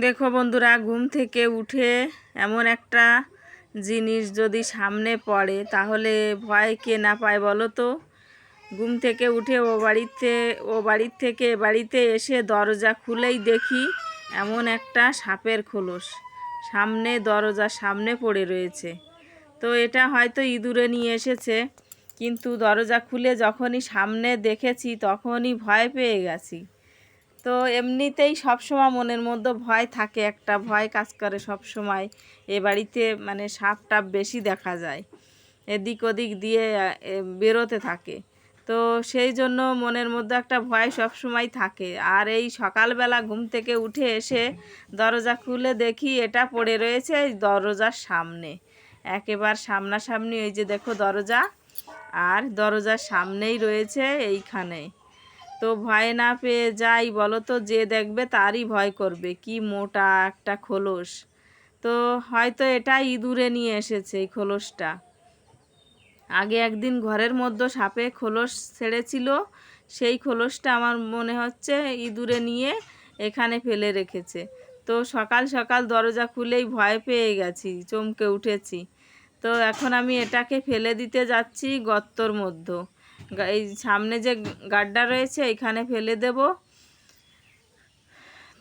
দেখো বন্ধুরা, ঘুম থেকে উঠে এমন একটা জিনিস যদি সামনে পড়ে, তাহলে ভয় কে না পায় বলো তো? ঘুম থেকে উঠে ও বাড়িতে, ও বাড়ির থেকে বাড়িতে এসে দরজা খুলেই দেখি এমন একটা সাপের খোলস সামনে দরজার সামনে পড়ে রয়েছে। তো এটা হয়তো ইঁদুরে নিয়ে এসেছে, কিন্তু দরজা খুলে যখনই সামনে দেখেছি, তখনই ভয় পেয়ে গেছি। তো এমনিতেই সবসময় মনের মধ্যে ভয় থাকে, একটা ভয় কাজ করে সব সময় এ বাড়িতে মানে সাপ টাপ বেশি দেখা যায়, এদিক ওদিক দিয়ে বেরোতে থাকে। তো সেই জন্য মনের মধ্যে একটা ভয় সব সময় থাকে। আর এই সকালবেলা ঘুম থেকে উঠে এসে দরজা খুলে দেখি এটা পড়ে রয়েছে এই দরজার সামনে। একেবার সামনাসামনি, ওই যে দেখো দরজা, আর দরজার সামনেই রয়েছে এইখানে। তো ভয় না পেয়ে যাই বলো তো যে দেখবে তারই ভয় করবে। কি মোটা একটা খোলস। তো হয়তো এটা ইঁদুরে নিয়ে এসেছে এই খোলসটা। আগে একদিন ঘরের মধ্যে সাপে খোলস ছেড়েছিল, সেই খোলসটা আমার মনে হচ্ছে ইঁদুরে নিয়ে এখানে ফেলে রেখেছে। তো সকাল সকাল দরজা খুলেই ভয় পেয়ে গেছি, চমকে উঠেছি। তো এখন আমি এটাকে ফেলে দিতে যাচ্ছি গর্তর মধ্যে। এই সামনে যে গাড্ডা রয়েছে, এখানে ফেলে দেব।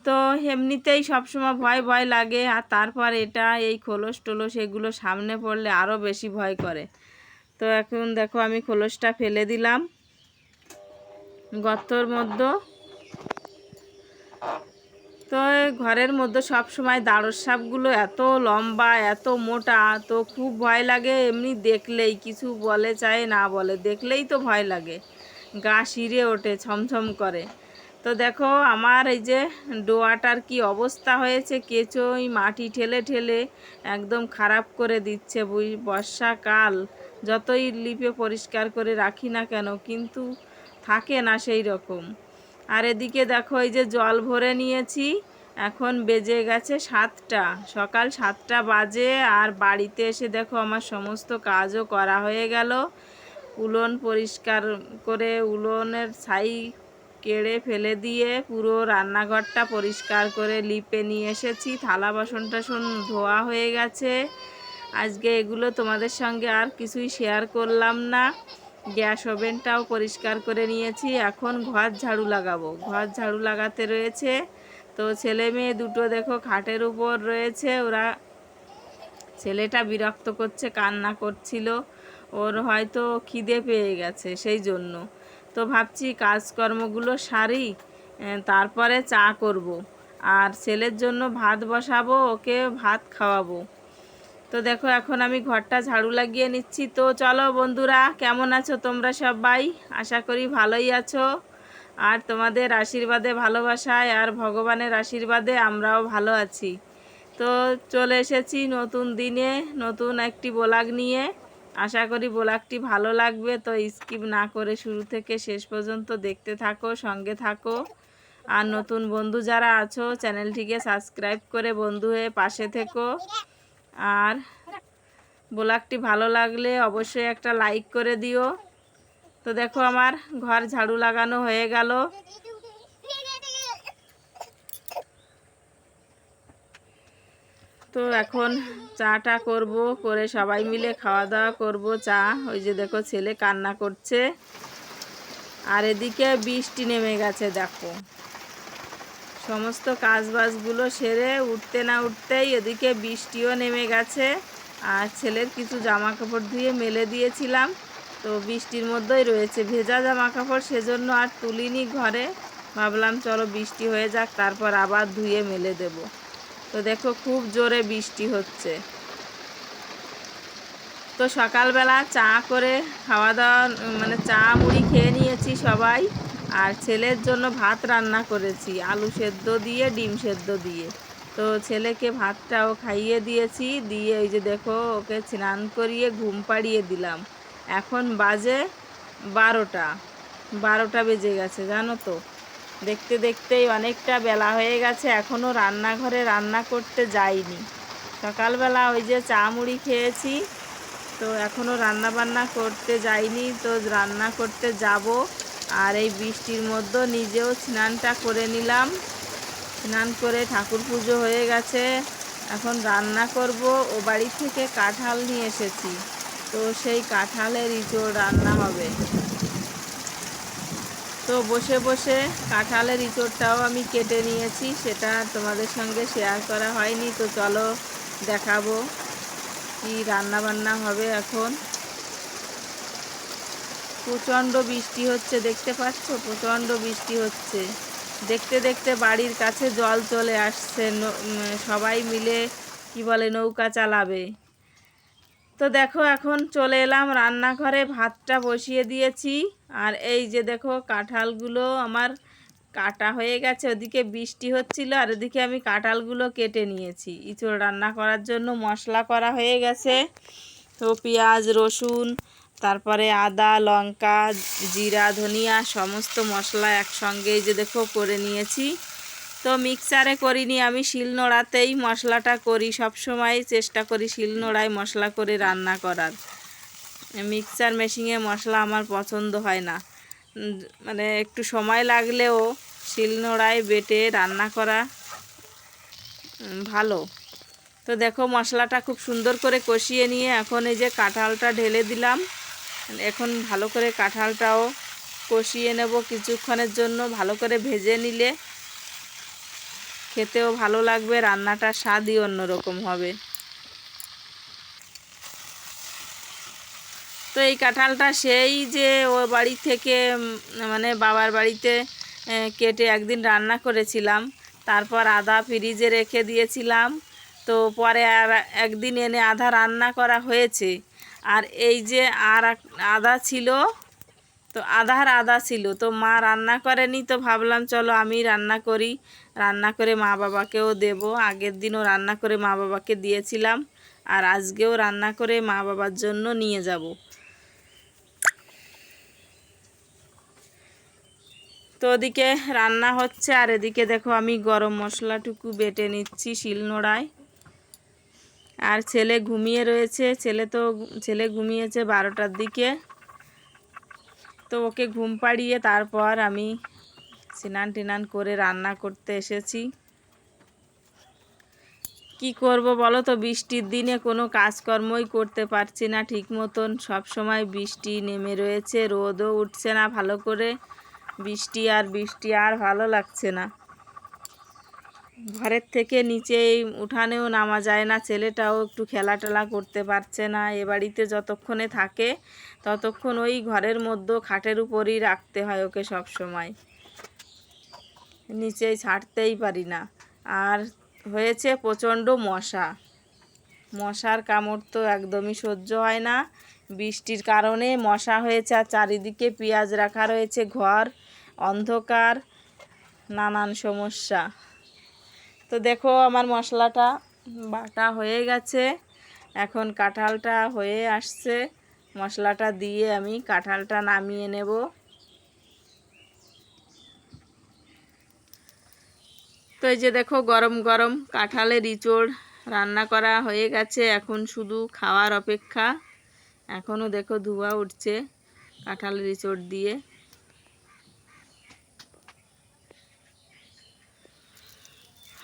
তো এমনিতেই সবসময় ভয় ভয় লাগে। আর তারপর এটা, এই খোলস টোলস, এগুলো সামনে পড়লে আরও বেশি ভয় করে। তো এখন দেখো, আমি খোলসটা ফেলে দিলাম। গর্তর মধ্যে। তো ঘরের মধ্যে সব সময় দাঁড়র সাপগুলো এত লম্বা, এত মোটা, তো খুব ভয় লাগে। এমনি দেখলেই কিছু বলে চায়, না বলে দেখলেই তো ভয় লাগে। গা শিরে ওঠে, ছমছম করে। তো দেখো, আমার এই যে ডোয়াটার কি অবস্থা হয়েছে কেঁচো ওই মাটি ঠেলে ঠেলে একদম খারাপ করে দিচ্ছে বুঝ বর্ষাকাল। যতই লিপে পরিষ্কার করে রাখি না কেন, কিন্তু থাকে না সেই রকম। আর এদিকে দেখো, এই যে জল ভরে নিয়েছি। এখন বেজে গেছে সাতটা। সকাল সাতটা বাজে আর বাড়িতে এসে দেখো, আমার সমস্ত কাজও করা হয়ে গেল। উলন পরিষ্কার করে উলনের ছাই কেড়ে ফেলে দিয়ে পুরো রান্নাঘরটা পরিষ্কার করে লিপে নিয়ে এসেছি। থালা বাসন টাসন ধোয়া হয়ে গেছে। আজকে এগুলো তোমাদের সঙ্গে আর কিছুই শেয়ার করলাম না। গ্যাস ওভেনটাও পরিষ্কার করে নিয়েছি। এখন ঘর ঝাড়ু লাগাবো। ঘর ঝাড়ু লাগাতে রয়েছে। তো ছেলে মেয়ে দুটো দেখো খাটের উপর রয়েছে। ওরা ছেলেটা বিরক্ত করছে, কান্না করছিল। ওর হয়তো খিদে পেয়ে গেছে সেই জন্য। তো ভাবছি কাজকর্মগুলো সারি তারপরে চা করব। আর ছেলের জন্য ভাত বসাবো, ওকে ভাত খাওয়াবো। তো দেখো, এখন আমি ঘরটা ঝাড়ু লাগিয়ে নিচ্ছি। তো চলো বন্ধুরা, কেমন আছো তোমরা সবাই? আশা করি ভালোই আছো। আর তোমাদের আশীর্বাদে, ভালোবাসায় আর ভগবানের আশীর্বাদে আমরাও ভালো আছি। তো চলে এসেছি নতুন দিনে, নতুন একটি বোলাগ নিয়ে। আশা করি বোলাগটি ভালো লাগবে, তো স্কিপ না করে শুরু থেকে শেষ পর্যন্ত দেখতে থাকো, সঙ্গে থাকো। আর নতুন বন্ধু যারা আছো, চ্যানেলটিকে সাবস্ক্রাইব করে বন্ধু হয়ে পাশে থেকো। আর ব্লগটি ভালো লাগলে অবশ্যই একটা লাইক করে দিও। তো দেখো আমার ঘর ঝাড়ু লাগানো হয়ে গেল। তো এখন চাটা করব, করে সবাই মিলে খাওয়া দাওয়া করব। চা, ওই যে দেখো ছেলে কান্না করছে। আর এদিকে বৃষ্টি নেমে গেছে, দেখো। সমস্ত কাজবাজগুলো সেরে উঠতে না উঠতেই এদিকে বৃষ্টিও নেমে গেছে আর ছেলের কিছু জামা কাপড় ধুয়ে মেলে দিয়েছিলাম। তো বৃষ্টির মধ্যেই রয়েছে, ভেজা জামা কাপড় সেজন্য আর তুলিনি ঘরে। ভাবলাম চলো বৃষ্টি হয়ে যাক, তারপর আবার ধুয়ে মেলে দেব। তো দেখো খুব জোরে বৃষ্টি হচ্ছে। তো সকালবেলা চা করে খাওয়া দাওয়া মানে চা মুড়ি খেয়ে নিয়েছি সবাই। আর ছেলের জন্য ভাত রান্না করেছি, আলু সেদ্ধ দিয়ে, ডিম সেদ্ধ দিয়ে। তো ছেলেকে ভাতটাও খাইয়ে দিয়েছি, দিয়ে এই যে দেখো ওকে স্নান করিয়ে ঘুম পাড়িয়ে দিলাম। এখন বাজে বারোটা বারোটা বেজে গেছে, জানো তো? দেখতে দেখতেই অনেকটা বেলা হয়ে গেছে এখনও রান্নাঘরে রান্না করতে যাইনি। সকালবেলা ওই যে চা মুড়ি খেয়েছি, তো এখনও রান্না বান্না করতে যাইনি, তো রান্না করতে যাব। আর এই বৃষ্টির মধ্যে নিজেও স্নানটা করে নিলাম। স্নান করে ঠাকুর পুজো হয়ে গেছে। এখন রান্না করব। ও বাড়ি থেকে কাঁঠাল নিয়ে এসেছি। তো সেই কাঁঠালের ইঁচড় রান্না হবে। তো বসে বসে কাঁঠালের ইঁচড়টাও আমি কেটে নিয়েছি। সেটা তোমাদের সঙ্গে শেয়ার করা হয়নি। তো চলো দেখাবো কি রান্না বান্না হবে এখন। প্রচণ্ড বৃষ্টি হচ্ছে, দেখতে পাচ্ছ? প্রচণ্ড বৃষ্টি হচ্ছে। দেখতে দেখতে বাড়ির কাছে জল চলে আসছে সবাই মিলে, কি বলে, নৌকা চালাবে। তো দেখো, এখন চলে এলাম রান্নাঘরে, ভাতটা বসিয়ে দিয়েছি। আর এই যে দেখো, কাঁঠালগুলো আমার কাটা হয়ে গেছে, ওদিকে বৃষ্টি হচ্ছিল, আর ওদিকে আমি কাঁঠালগুলো কেটে নিয়েছি। ইঁচড় রান্না করার জন্য মশলা করা হয়ে গেছে। তো পেঁয়াজ, রসুন তারপরে আদা, লঙ্কা, জিরা, ধনিয়া, সমস্ত মশলা একসঙ্গে যে দেখো করে নিয়েছি। তো মিক্সারে করিনি আমি শিলনোড়াতেই মশলাটা করি। সব সময় চেষ্টা করি শিলনোড়ায় মশলা করে রান্না করার। মিক্সার মেশিনে মশলা আমার পছন্দ হয় না। মানে একটু সময় লাগলেও শিলনোড়ায় বেটে রান্না করা ভালো। তো দেখো মশলাটা খুব সুন্দর করে কষিয়ে নিয়ে এখন এই যে কাঁঠালটা ঢেলে দিলাম। এখন ভালো করে কাঁঠালটাও কষিয়ে নেব কিছুক্ষণের জন্য, ভালো করে ভেজে নিলে খেতেও ভালো লাগবে রান্নাটার স্বাদই অন্যরকম হবে। তো এই কাঁঠালটা সেই যে ও বাড়ি থেকে মানে বাবার বাড়িতে কেটে একদিন রান্না করেছিলাম, তারপর আদা ফ্রিজে রেখে দিয়েছিলাম, তো পরে আর একদিন এনে আধা রান্না করা হয়েছে। আর এই যে আর আদা ছিল, তো আধার আদা ছিল, তো মা রান্না করেনি, তো ভাবলাম চলো আমি রান্না করি। রান্না করে মা বাবাকেও দেব, আগের দিনও রান্না করে মা বাবাকে দিয়েছিলাম, আর আজকেও রান্না করে মা বাবার জন্য নিয়ে যাব। তো ওদিকে রান্না হচ্ছে, আর এদিকে দেখো আমি গরম মশলাটুকু বেটে নিচ্ছি শিলনোড়ায়। আর ছেলে ঘুমিয়ে রয়েছে। ছেলে তো ছেলে ঘুমিয়েছে বারোটার দিকে। তো ওকে ঘুম পাড়িয়ে তারপর আমি স্নান টিনান করে রান্না করতে এসেছি। কি করব বলো তো? বৃষ্টির দিনে কোনো কাজকর্মই করতে পারছি না ঠিক মতন। সময় বৃষ্টি নেমে রয়েছে, রোদও উঠছে না ভালো করে। বৃষ্টি আর বৃষ্টি আর ভালো লাগছে না। ঘরের থেকে নিচেই উঠানেও নামা যায় না, ছেলেটাও একটু খেলা টেলা করতে পারছে না, এ বাড়িতে যতক্ষণে থাকে ততক্ষণ ওই ঘরের মধ্যে খাটের উপরই রাখতে হয় ওকে সব সময়। নিচেই ছাড়তেই পারি না। আর হয়েছে প্রচণ্ড মশা। মশার কামড় তো একদমই সহ্য হয় না। বৃষ্টির কারণে মশা হয়েছে আর চারিদিকে পেঁয়াজ রাখা রয়েছে, ঘর অন্ধকার, নানান সমস্যা। তো দেখো আমার মশলাটা বাটা হয়ে গেছে। এখন কাঁঠালটা হয়ে আসছে। মশলাটা দিয়ে আমি কাঁঠালটা নামিয়ে নেব। তো এই যে দেখো গরম গরম কাঁঠালের ইঁচড় রান্না করা হয়ে গেছে। এখন শুধু খাওয়ার অপেক্ষা। এখনও দেখো ধোঁয়া উঠছে কাঁঠালের ইঁচড় দিয়ে।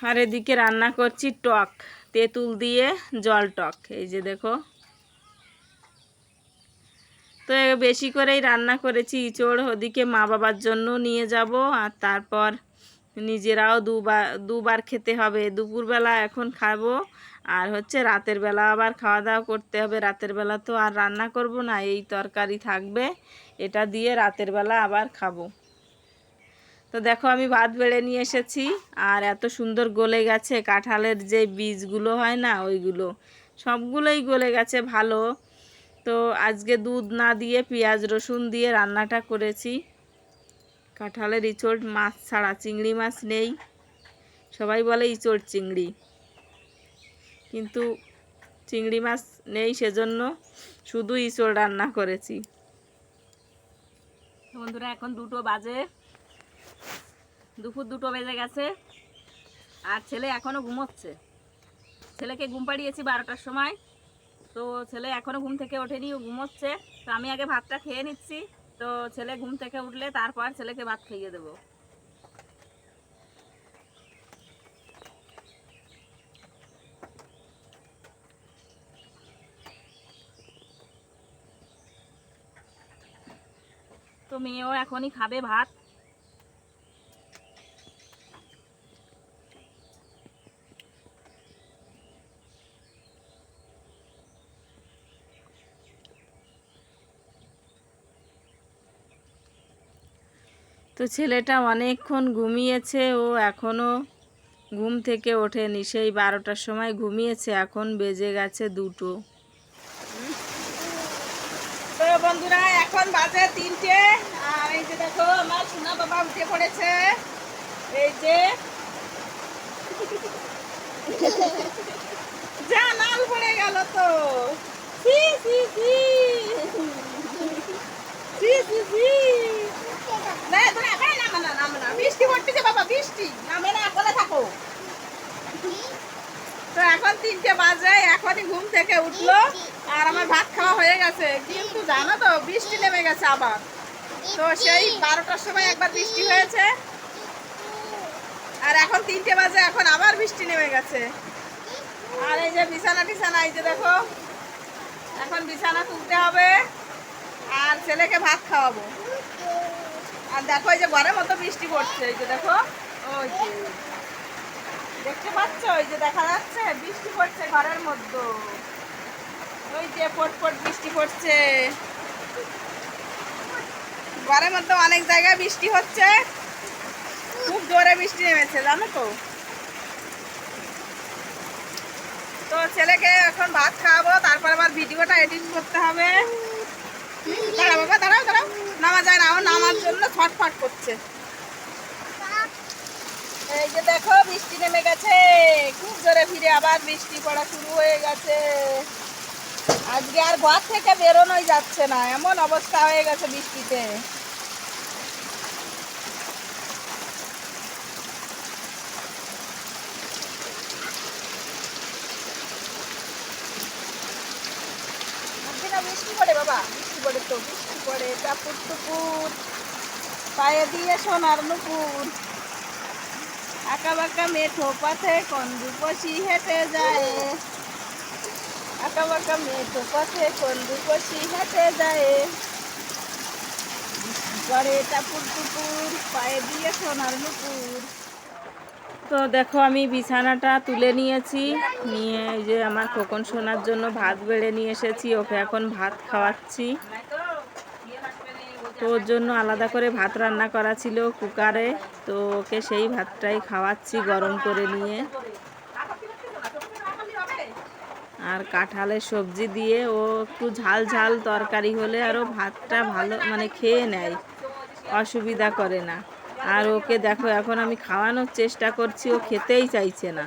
আর এদিকে রান্না করছি টক, তেঁতুল দিয়ে জল টক, এই যে দেখো। তো বেশি করেই রান্না করেছি, ইঁচড় ওদিকে মা বাবার জন্য নিয়ে যাব, আর তারপর নিজেরাও দুবার দুবার খেতে হবে। দুপুরবেলা এখন খাব, আর হচ্ছে রাতের বেলা আবার খাওয়া দাওয়া করতে হবে। রাতের বেলা তো আর রান্না করব না, এই তরকারি থাকবে, এটা দিয়ে রাতের বেলা আবার খাব। তো দেখো আমি ভাত বেড়ে নিয়ে এসেছি, আর এত সুন্দর গলে গেছে কাঁঠালের যে বীজগুলো হয় না, ওইগুলো। সবগুলোই গলে গেছে ভালো। তো আজকে দুধ না দিয়ে পেঁয়াজ রসুন দিয়ে রান্নাটা করেছি। কাঁঠালের ইঁচড় মাছ ছাড়া চিংড়ি মাছ নেই। সবাই বলে ইঁচড় চিংড়ি। কিন্তু চিংড়ি মাছ নেই সেজন্য শুধু ইঁচড় রান্না করেছি। বন্ধুরা, এখন দুটো বাজে। দুপুর দুটো বেজে গেছে। আর ছেলে এখনও ঘুমোচ্ছে। ছেলেকে ঘুম পাড়িয়েছি বারোটার সময়। তো ছেলে এখনও ঘুম থেকে ওঠেনি, ও ঘুমোচ্ছে। তো আমি আগে ভাতটা খেয়ে নিচ্ছি। তো ছেলে ঘুম থেকে উঠলে তারপর ছেলেকে ভাত খাইয়ে দেবো। তো মেয়েও এখনই খাবে ভাত। তো ছেলেটা অনেকক্ষণ ঘুমিয়েছে, ও এখনও ঘুম থেকে ওঠেনি। সেই বারোটার সময় ঘুমিয়েছে, এখন বেজে গেছে দুটো। তো বন্ধুরা, এখন বাজে তিনটে। আর এই যে দেখো, আমার সোনা বাবা উঠে পড়েছে। এই যে। যা, নাল পড়ে গেল তো। সি সি সি সি সি সি বৃষ্টি পড়তেছে বাবা বৃষ্টি নামে না থাকো তো এখন তিনটে বাজে এখনই ঘুম থেকে উঠল আর আমার ভাত খাওয়া হয়ে গেছে কিন্তু জানো তো বৃষ্টি নেমে গেছে আবার তো সেই বারোটার সময় একবার বৃষ্টি হয়েছে আর এখন তিনটে বাজে এখন আবার বৃষ্টি নেমে গেছে আর এই যে বিছানা টিছানা এই যে দেখো এখন বিছানা তুলতে হবে আর ছেলেকে ভাত খাওয়াবো আর দেখো এই যে ঘরের মতো বৃষ্টি পড়ছে, এই যে দেখো, ওই যে। দেখতে পাচ্ছ? ওই যে দেখা যাচ্ছে, বৃষ্টি পড়ছে ঘরের মধ্যে। ওই যে পট পট বৃষ্টি পড়ছে। ঘরের মধ্যে অনেক জায়গায় বৃষ্টি হচ্ছে। খুব জোরে বৃষ্টি নেমেছে, জানো তো? তো ছেলেকে এখন ভাত খাওয়াবো, তারপর আবার ভিডিওটা এডিট করতে হবে। দাঁড়াও বাবা, দাঁড়াও দাঁড়াও। নামা যায় না নামার জন্য ছটফট করছে। এই যে দেখো, বৃষ্টি নেমে গেছে। খুব জোরে ফিরে আবার বৃষ্টি পড়া শুরু হয়ে গেছে। আজকে আর ঘর থেকে বেরোনোই যাচ্ছে না, এমন অবস্থা হয়ে গেছে বৃষ্টিতে। বৃষ্টি পড়ে, বাবা। পড়ে তো বৃষ্টি পড়ে টাপুর টুপুর পায়ে দিয়ে সোনার নুপুর। আঁকা বাঁকা মেঠো পথে কোন রূপসী হেঁটে যায়। আঁকা বাঁকা মেঠো পথে কোন রূপসী হেঁটে যায়। বৃষ্টি পড়ে টাপুর টুপুর পায়ে দিয়ে সোনার নুপুর। তো দেখো আমি বিছানাটা তুলে নিয়েছি। নিয়ে এই যে আমার খোকন শোনার জন্য ভাত বেড়ে নিয়ে এসেছি, ওকে এখন ভাত খাওয়াচ্ছি। তো ওর জন্য আলাদা করে ভাত রান্না করা ছিল কুকারে, তো ওকে সেই ভাতটাই খাওয়াচ্ছি গরম করে নিয়ে। আর কাঁঠালের সবজি দিয়ে ও একটু ঝাল ঝাল তরকারি হলে আরও ভাতটা ভালো মানে খেয়ে নেয়, অসুবিধা করে না। আর ওকে দেখো, এখন আমি খাওয়ানোর চেষ্টা করছি, ও খেতেই চাইছে না।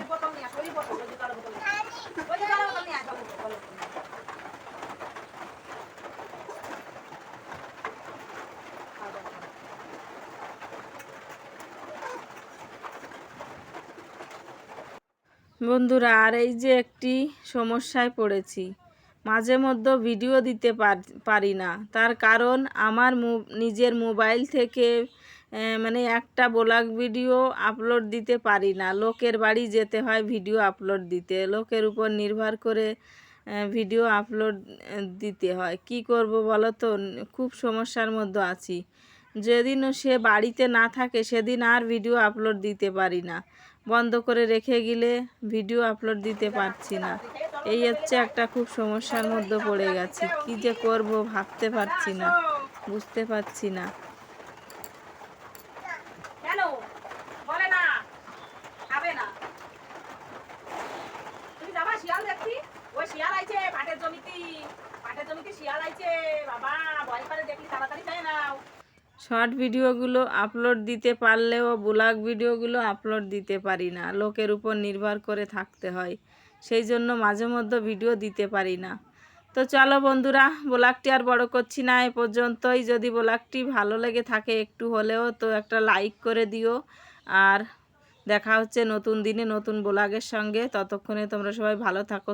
বন্ধুরা, আর এই যে একটি সমস্যায় পড়েছি। মাঝে মধ্যে ভিডিও দিতে পার- না। তার কারণ আমার নিজের মোবাইল থেকে মানে একটা ব্লগ ভিডিও আপলোড দিতে পারি না। লোকের বাড়ি যেতে হয় ভিডিও আপলোড দিতে। লোকের উপর নির্ভর করে ভিডিও আপলোড দিতে হয়। কি করব বলো তো? খুব সমস্যার মধ্যে আছি। যেদিনও সে বাড়িতে না থাকে, সেদিন আর ভিডিও আপলোড দিতে পারি না। বন্ধ করে রেখে গেলে ভিডিও আপলোড দিতে পারছি না। এই হচ্ছে একটা খুব সমস্যার মধ্যে পড়ে গেছি। কি যে করব ভাবতে পারছি না, বুঝতে পারছি না কেন বলে না খাবে না তুমি যাবা শিয়াল দেখছি ওই শিয়াল আইছে পাটের জমিতে পাটের জমিতে শিয়াল আইছে বাবা ভয় করে দেখলি তাড়াতাড়ি যায় না শর্ট ভিডিওগুলো আপলোড দিতে পারলেও ব্লগ ভিডিওগুলো আপলোড দিতে পারি না। লোকের উপর নির্ভর করে থাকতে হয়। সেই জন্য মাঝে মধ্যে ভিডিও দিতে পারি না। তো চলো বন্ধুরা, ব্লগটি আর বড় করছি না, এ পর্যন্তই। যদি ব্লগটি ভালো লেগে থাকে একটু হলেও, তো একটা লাইক করে দিও। আর দেখা হচ্ছে নতুন দিনে নতুন ব্লগের সঙ্গে। ততক্ষণে তোমরা সবাই ভালো থাকো